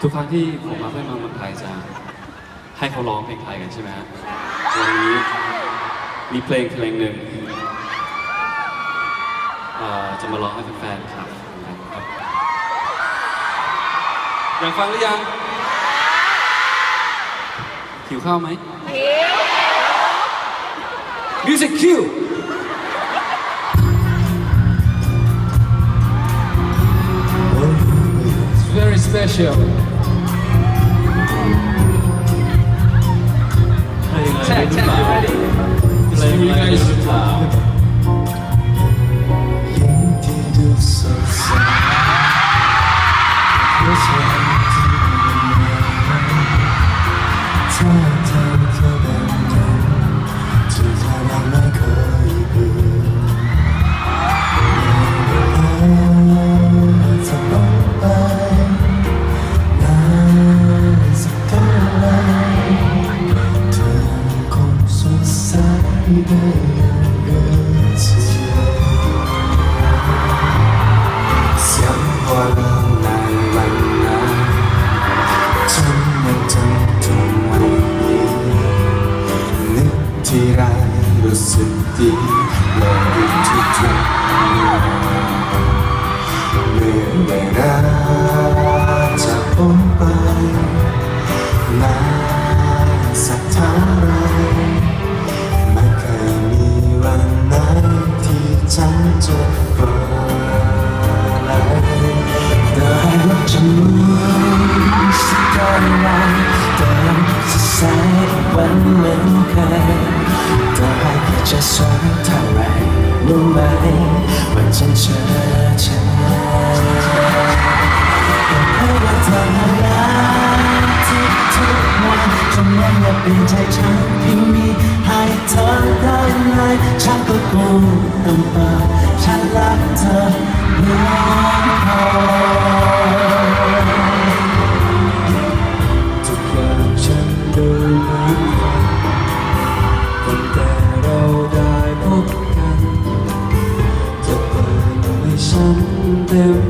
ทุกครั้งที่ผมมาเพื่อนมาเมืองไทยจะให้เขาร้องเพลงไทยกันใช่ไหมฮะวันนี้มีเพลงเพลงหนึ่งเอ่อจะมาร้องให้แฟนๆครับครับอยากฟังหรือยังหิวข้าวไหมมิว Sheila. ไวันเหมือนเคยแต่ให้แค่จะสวยเท่าไรรู้ไหมว่าฉันเชื่อใจเพราะว่าเธอน่ารักที่ทุกวันจนวันอยากเปลี่ยนใจฉันเพียงมีให้เธอได้ไหมฉันก็คงต้องเปิดฉันรักเธอ น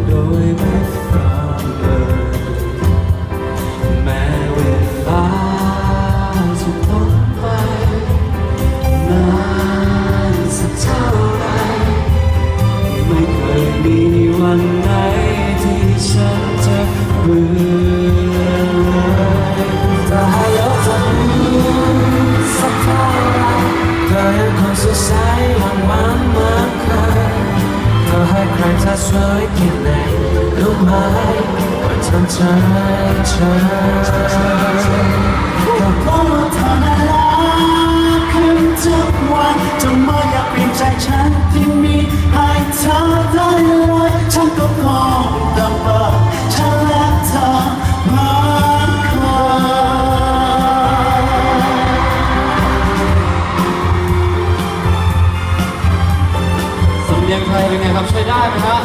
สวยแค่ไหนรู้ไหมว่าทำใจฉันก็เพราะว่าเธอน่า เป็นไงครับใช้ได้ไหมฮะ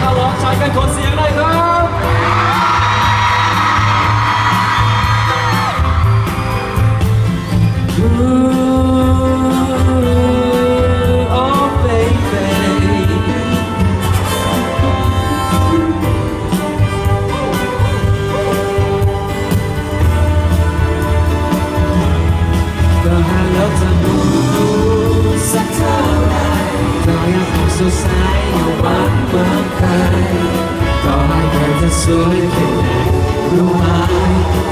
ถ้าร้องใช้กันกดเสียงได้ครับ สวยแค่ไหนรู้ไหม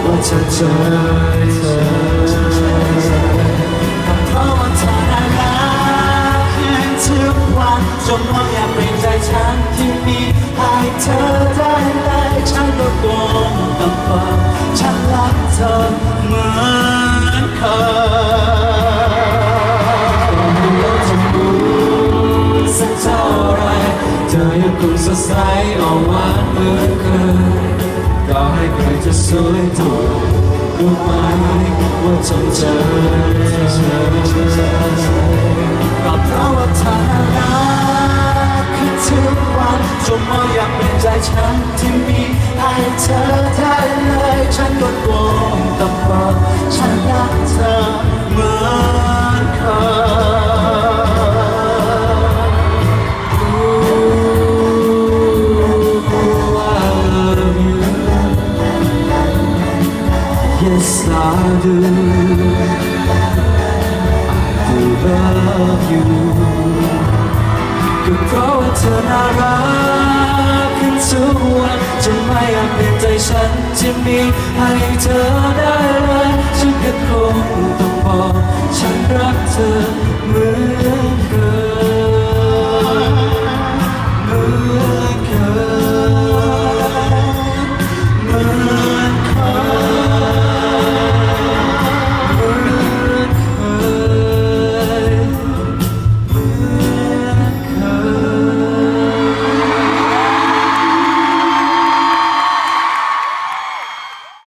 ว่าฉันเจอเธอก็เพราะว่าเธอน่ารักขึ้นทุกวันจนว่าอยากเปลี่ยนใจฉันที่มีให้เธอได้ ให้ใครจะสวยเท่าไรรู้ไหมว่าจงเจอเธอก็เพราะว่าเธอน่ารักขึ้นทุกวันจนว่าอยากเปลี่ยนใจฉันที่มีให้เธอได้เลยฉันก็คงต้องบอกฉันรักเธอเหมือนเคย do I do love you ก็เพราะว่าเธอน่ารักขึ้นทุกวันจะไม่อาจเปลี่ยนใจฉันจะมีให้เธอได้เลยฉันก็คงต้องบอกฉันรักเธอ